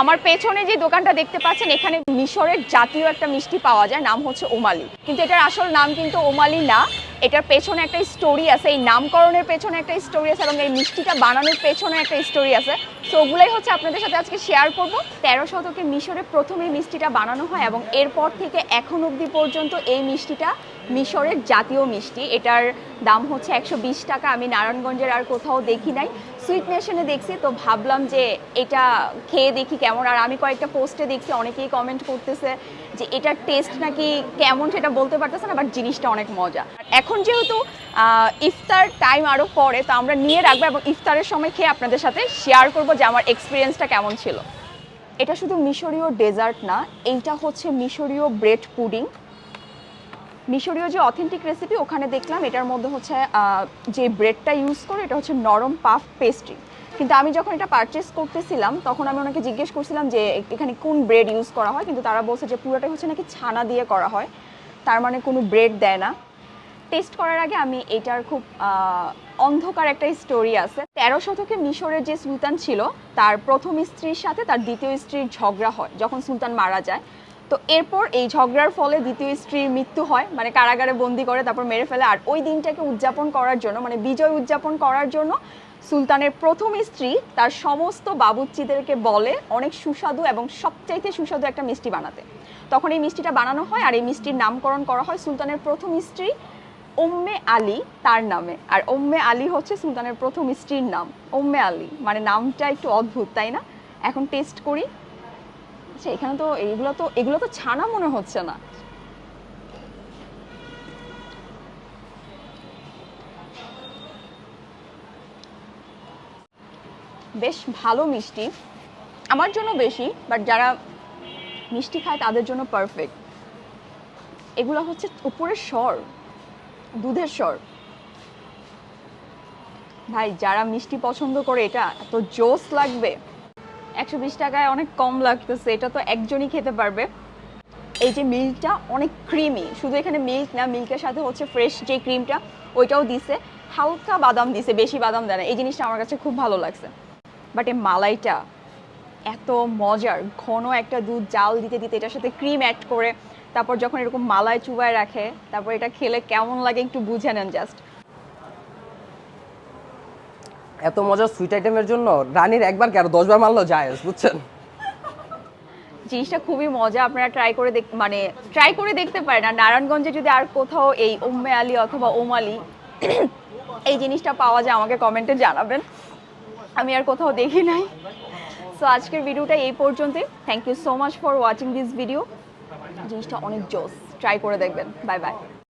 আমার পেছনে যে দোকানটা দেখতে পাচ্ছেন, এখানে মিশরের জাতীয় একটা মিষ্টি পাওয়া যায়, নাম হচ্ছে ওমালি। কিন্তু এটার আসল নাম কিন্তু ওমালি না। এটার পেছনে একটা স্টোরি আছে, এই নামকরণের পেছনে একটা স্টোরি আছে এবং এই মিষ্টিটা বানানোর পেছনে একটা স্টোরি আছে। সো ওগুলাই হচ্ছে আপনাদের সাথে আজকে শেয়ার করব। তেরো শতকে মিশরে প্রথমে এই মিষ্টিটা বানানো হয় এবং এরপর থেকে এখন অবধি পর্যন্ত এই মিষ্টিটা মিশরের জাতীয় মিষ্টি। এটার দাম হচ্ছে একশো বিশ টাকা। আমি নারায়ণগঞ্জের আর কোথাও দেখি নাই। সুইট নেশনে দেখছি, তো ভাবলাম যে এটা খেয়ে দেখি কেমন। আর আমি কয়েকটা পোস্টে দেখছি, অনেকেই কমেন্ট করতেছে। যে এটার টেস্ট নাকি কেমন সেটা বলতে পারতেছে না বাট জিনিসটা অনেক মজা। এখন যেহেতু ইফতার টাইম আরও পরে, তো আমরা নিয়ে রাখব এবং ইফতারের সময় খেয়ে আপনাদের সাথে শেয়ার করব যে আমার এক্সপিরিয়েন্সটা কেমন ছিল। এটা শুধু মিশরীয় ডেজার্ট না, এইটা হচ্ছে মিশরীয় ব্রেড পুডিং মিশরীয় যে অথেন্টিক রেসিপি ওখানে দেখলাম এটার মধ্যে হচ্ছে যে ব্রেডটা ইউজ করে, এটা হচ্ছে নরম পাফ পেস্ট্রি কিন্তু আমি যখন এটা পারচেস করতেছিলাম, তখন আমি ওনাকে জিজ্ঞেস করছিলাম যে এখানে কোন ব্রেড ইউজ করা হয়? কিন্তু তারা বলছে যে পুরোটাই হচ্ছে নাকি ছানা দিয়ে করা হয়। তার মানে কোনো ব্রেড দেয় না। টেস্ট করার আগে আমি এটার খুব অন্ধকার একটা স্টোরি আছে। তেরো শতকে মিশরের যে সুলতান ছিল, তার প্রথম স্ত্রীর সাথে তার দ্বিতীয় স্ত্রীর ঝগড়া হয়, যখন সুলতান মারা যায়। তো এরপর এই ঝগড়ার ফলে দ্বিতীয় স্ত্রীর মৃত্যু হয় মানে কারাগারে বন্দি করে তারপর মেরে ফেলে। আর ওই দিনটাকে উদযাপন করার জন্য মানে বিজয় উদযাপন করার জন্য সুলতানের প্রথম স্ত্রী তার সমস্ত বাবুচ্চিদেরকে বলে অনেক সুস্বাদু এবং সবচাইতে সুস্বাদু একটা মিষ্টি বানাতে। তখন এই মিষ্টিটা বানানো হয় আর এই মিষ্টির নামকরণ করা হয় সুলতানের প্রথম স্ত্রী ওম্মে আলী তার নামে। আর ওম্মে আলী হচ্ছে সুলতানের প্রথম স্ত্রীর নাম ওম্মে আলী। মানে নামটা একটু অদ্ভুত, তাই না? এখন টেস্ট করি। আচ্ছা এখানে তো এগুলো তো এগুলো তো ছানা মনে হচ্ছে না। বেশ ভালো মিষ্টি। আমার জন্য বেশি বাট যারা মিষ্টি খায় তাদের জন্য পারফেক্ট এগুলো হচ্ছে উপরের স্বর, দুধের স্বর। ভাই, যারা মিষ্টি পছন্দ করে, এটা এত জোস লাগবে। একশো বিশ টাকায় অনেক কম লাগতেছে, এটা তো একজনই খেতে পারবে। এই যে মিল্কটা অনেক ক্রিমি শুধু এখানে মিল্ক না, মিল্কের সাথে হচ্ছে ফ্রেশ যে ক্রিমটা ওইটাও দিছে। হালকা বাদাম দিছে, বেশি বাদাম দেয় না। এই জিনিসটা আমার কাছে খুব ভালো লাগছে। বাট এই মালাইটা এত মজার, ঘন একটা দুধ জাল দিতে দিতে এটার সাথে ক্রিম অ্যাড করে, তারপর যখন এরকম মালাই চুবায় রাখে, তারপর এটা খেলে কেমন লাগে একটু বুঝে নেন জাস্ট এত মজার সুইট আইটেমের জন্য রানীর একবার কেন দশবার মারলো? যায় বুঝছেন? জিনিসটা খুবই মজা, আপনারা ট্রাই করে দেখ মানে ট্রাই করে দেখতে পারেন। আর নারায়ণগঞ্জে যদি আর কোথাও এই উম্মে আলী অথবা ওমালি এই জিনিসটা পাওয়া যায়, আমাকে কমেন্টে জানাবেন। আমি আর কোথাও দেখি নাই। সো আজকের ভিডিওটা এই পর্যন্তই। Thank you so much for watching this video জিনিসটা অনেক জোস। ট্রাই করে দেখবেন। Bye bye